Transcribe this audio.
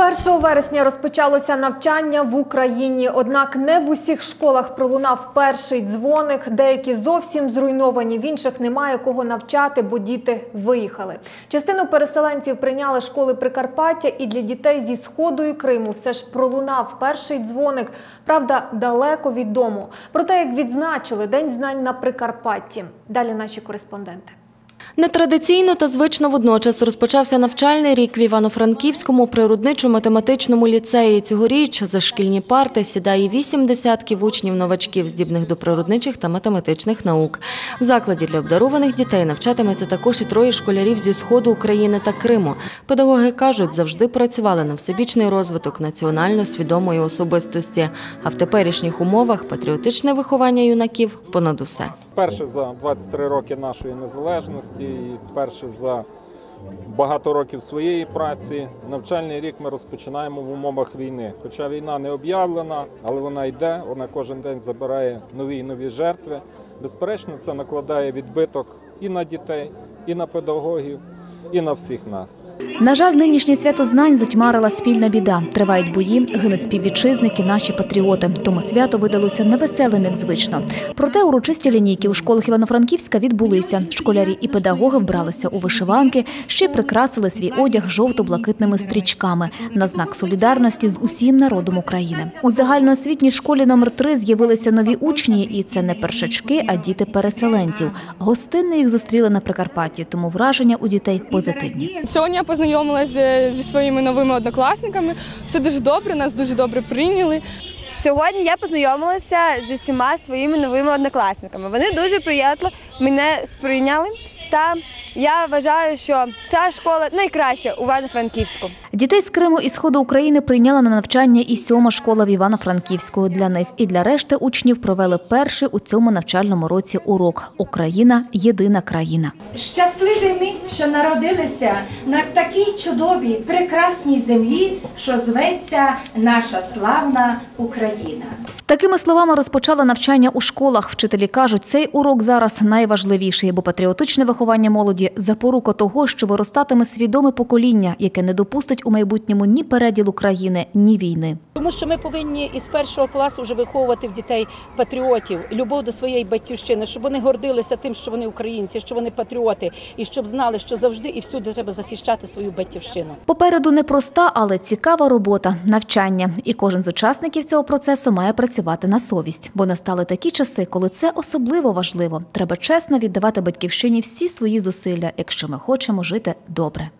1 вересня розпочалося навчання в Україні. Однак не в усіх школах пролунав перший дзвоник. Деякі зовсім зруйновані. В інших немає кого навчати, бо діти виїхали. Частину переселенців прийняли школи Прикарпаття, і для дітей зі сходу і Криму все ж пролунав перший дзвоник. Правда, далеко від дому. Про те, як відзначили День знань на Прикарпатті. Далі наші кореспонденти. Нетрадиційно та звично водночас розпочався навчальний рік в Івано-Франківському природничо-математичному ліцеї. Цьогоріч за шкільні парти сідає вісім десятків учнів-новачків, здібних до природничих та математичних наук. В закладі для обдарованих дітей навчатиметься також і троє школярів зі сходу України та Криму. Педагоги кажуть, завжди працювали на всебічний розвиток національно свідомої особистості. А в теперішніх умовах патріотичне виховання юнаків понад усе. Вперше за 23 роки нашої незалежності і вперше за багато років своєї праці. Навчальний рік ми розпочинаємо в умовах війни. Хоча війна не об'явлена, але вона йде, вона кожен день забирає нові і нові жертви. Безперечно, це накладає відбиток і на дітей, і на педагогів, і на всіх нас. На жаль, нинішнє свято знань затьмарила спільна біда. Тривають бої, гинуть співвітчизники, наші патріоти. Тому свято видалося невеселим, як звично. Проте урочисті лінійки у школах Івано-Франківська відбулися. Школярі і педагоги вбралися у вишиванки, ще прикрасили свій одяг жовто-блакитними стрічками на знак солідарності з усім народом України. У загальноосвітній школі номер 3 з'явилися нові учні, і це не першачки, а діти переселенців. Гостинно їх зустріли на Прикарпатті, тому враження у дітей позитивні. Сьогодні я познайомилася зі своїми новими однокласниками. Все дуже добре, нас дуже добре прийняли. Сьогодні я познайомилася зі всіма своїми новими однокласниками. Вони дуже приємно мене сприйняли. Та я вважаю, що ця школа найкраща у Івано-Франківську. Дітей з Криму і сходу України прийняла на навчання і сьома школа в Івано-Франківську. Для них і для решти учнів провели перший у цьому навчальному році урок Україна єдина країна. Щасливі ми, що народилися на такій чудовій, прекрасній землі, що зветься наша славна Україна. Такими словами розпочали навчання у школах. Вчителі кажуть, цей урок зараз найважливіший, бо патріотичне виховання молоді запорука того, що виростатиме свідоме покоління, яке не допустить у майбутньому ні переділу країни, ні війни. Тому що ми повинні із першого класу вже виховувати в дітей патріотів, любов до своєї батьківщини, щоб вони гордилися тим, що вони українці, що вони патріоти, і щоб знали, що завжди і всюди треба захищати свою батьківщину. Попереду непроста, але цікава робота навчання. І кожен з учасників цього процесу має працювати на совість, бо настали такі часи, коли це особливо важливо. Треба чесно віддавати батьківщині всі свої зусилля, якщо ми хочемо жити добре.